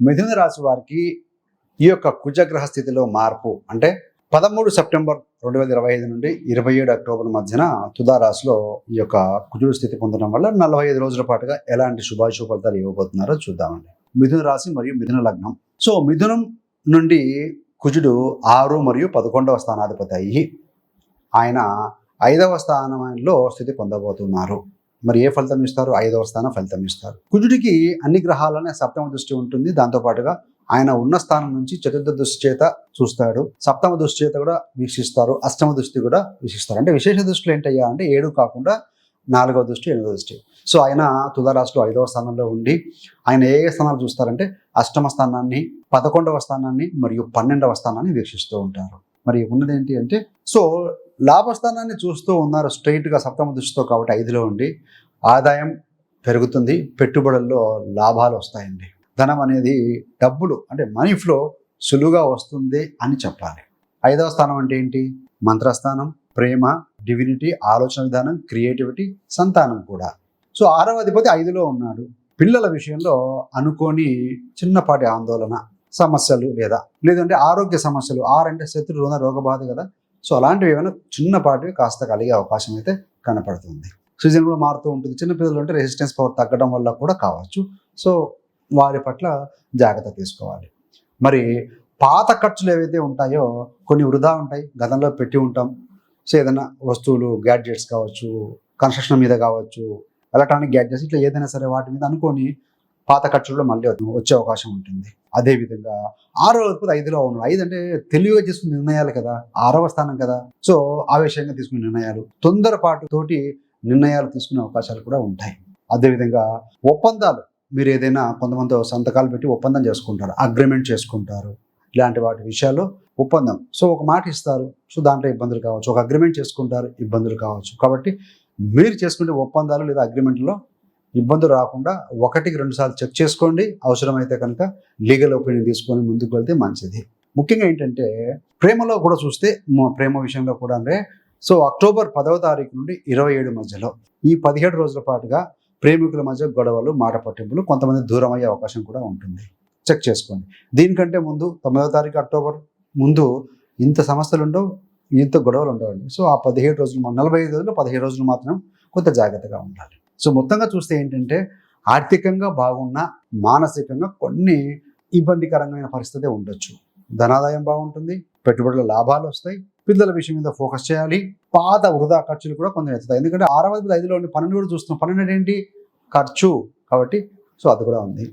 మిథున రాశి వారికి ఈ యొక్క కుజగ్రహ స్థితిలో మార్పు అంటే పదమూడు సెప్టెంబర్ రెండు వేల ఇరవై ఐదు నుండి ఇరవై ఏడు అక్టోబర్ మధ్యన తుదారాశిలో ఈ యొక్క కుజుడు స్థితి పొందడం వల్ల నలభై ఐదు రోజుల పాటుగా ఎలాంటి శుభాశుభ ఫలితాలు ఇవ్వబోతున్నారో చూద్దామండి. మిథున రాశి మరియు మిథున లగ్నం. సో మిథునం నుండి కుజుడు ఆరు మరియు పదకొండవ స్థానాధిపతి అయ్యి ఆయన ఐదవ స్థానంలో స్థితి పొందబోతున్నారు. మరి ఏ ఫలితం ఇస్తారు? ఐదవ స్థానం ఫలితం ఇస్తారు. కుజుడికి అన్ని గ్రహాలనే సప్తమ దృష్టి ఉంటుంది. దాంతో పాటుగా ఆయన ఉన్న స్థానం నుంచి చతుర్థ దృష్టి చేత చూస్తాడు. సప్తమ దృష్టి చేత కూడా వీక్షిస్తారు. అష్టమ దృష్టి కూడా వీక్షిస్తారు. అంటే విశేష దృష్టిలో ఏంటయ్యా అంటే ఏడు కాకుండా నాలుగవ దృష్టి ఎనిమిదవ దృష్టి. సో ఆయన తులారాశిలో ఐదవ స్థానంలో ఉండి ఆయన ఏ ఏ స్థానాలు చూస్తారంటే అష్టమ స్థానాన్ని పదకొండవ స్థానాన్ని మరియు పన్నెండవ స్థానాన్ని వీక్షిస్తూ ఉంటారు. మరి ఉన్నది ఏంటి అంటే సో లాభస్థానాన్ని చూస్తూ ఉన్నారు స్ట్రైట్గా సప్తమ దృష్టితో కాబట్టి ఐదులో ఉండి. ఆదాయం పెరుగుతుంది పెట్టుబడుల్లో లాభాలు వస్తాయండి. ధనం అనేది డబ్బులు అంటే మనీ ఫ్లో సులువుగా వస్తుంది అని చెప్పాలి. ఐదవ స్థానం అంటే ఏంటి? మంత్రస్థానం ప్రేమ డివినిటీ ఆలోచన విధానం క్రియేటివిటీ సంతానం కూడా. సో ఆరవ అధిపతి ఐదులో ఉన్నాడు. పిల్లల విషయంలో అనుకోని చిన్నపాటి ఆందోళన సమస్యలు లేదా లేదంటే ఆరోగ్య సమస్యలు ఆరంటే శత్రు రుణ రోగబాధ కదా సో అలాంటివి ఏమైనా చిన్నపాటివి కాస్త కలిగే అవకాశం అయితే కనపడుతుంది. సీజన్ కూడా మారుతూ ఉంటుంది. చిన్నపిల్లలు అంటే రెసిస్టెన్స్ పవర్ తగ్గడం వల్ల కూడా కావచ్చు. సో వారి పట్ల జాగ్రత్త తీసుకోవాలి. మరి పాత ఖర్చులు ఏవైతే ఉంటాయో కొన్ని వృధా ఉంటాయి. గతంలో పెట్టి ఉంటాం. సో ఏదైనా వస్తువులు గ్యాడ్జెట్స్ కావచ్చు కన్స్ట్రక్షన్ మీద కావచ్చు ఎలక్ట్రానిక్ గ్యాడ్జెట్స్ ఇట్లా ఏదైనా సరే వాటి మీద అనుకొని పాత ఖర్చుల్లో మళ్ళీ వచ్చే అవకాశం ఉంటుంది. అదేవిధంగా ఆరో అధిపతి ఐదులో ఉన్నాడు ఐదు అంటే తెలివిగా తీసుకునే నిర్ణయాలు కదా ఆరవ స్థానం కదా. సో ఆవేశంగా తీసుకునే నిర్ణయాలు తొందరపాటు తోటి నిర్ణయాలు తీసుకునే అవకాశాలు కూడా ఉంటాయి. అదేవిధంగా ఒప్పందాలు మీరు ఏదైనా కొంతమంది సంతకాలు పెట్టి ఒప్పందం చేసుకుంటారు అగ్రిమెంట్ చేసుకుంటారు ఇలాంటి వాటి విషయాల్లో ఒప్పందం. సో ఒక మాట ఇస్తారు సో దాంట్లో ఇబ్బందులు కావచ్చు. ఒక అగ్రిమెంట్ చేసుకుంటారు ఇబ్బందులు కావచ్చు. కాబట్టి మీరు చేసుకునే ఒప్పందాలు లేదా అగ్రిమెంట్లో ఇబ్బందులు రాకుండా ఒకటికి రెండుసార్లు చెక్ చేసుకోండి. అవసరమైతే కనుక లీగల్ ఒపీనియన్ తీసుకొని ముందుకు వెళ్తే మంచిది. ముఖ్యంగా ఏంటంటే ప్రేమలో కూడా చూస్తే మా ప్రేమ విషయంలో కూడా అంటే సో అక్టోబర్ పదవ తారీఖు నుండి ఇరవై ఏడు మధ్యలో ఈ పదిహేడు రోజుల పాటుగా ప్రేమికుల మధ్య గొడవలు మాట పట్టింపులు కొంతమంది దూరం అయ్యే అవకాశం కూడా ఉంటుంది. చెక్ చేసుకోండి. దీనికంటే ముందు తొమ్మిదవ తారీఖు అక్టోబర్ ముందు ఇంత సమస్యలు ఉండవు ఇంత గొడవలు ఉండవండి. సో ఆ పదిహేడు రోజులు నలభై ఐదు రోజులు పదిహేడు రోజులు మాత్రం కొంత జాగ్రత్తగా ఉండాలి. సో మొత్తంగా చూస్తే ఏంటంటే ఆర్థికంగా బాగున్నా మానసికంగా కొన్ని ఇబ్బందికరమైన పరిస్థితి ఉండొచ్చు. ధనాదాయం బాగుంటుంది పెట్టుబడుల లాభాలు వస్తాయి పిల్లల విషయం మీద ఫోకస్ చేయాలి పాత వృధా ఖర్చులు కూడా కొంచెం ఎత్తుతాయి. ఎందుకంటే ఆరవ ఐదులో పన్నెండు కూడా చూస్తున్నాం. పన్నెండు ఏంటి? ఖర్చు కాబట్టి సో అది కూడా ఉంది.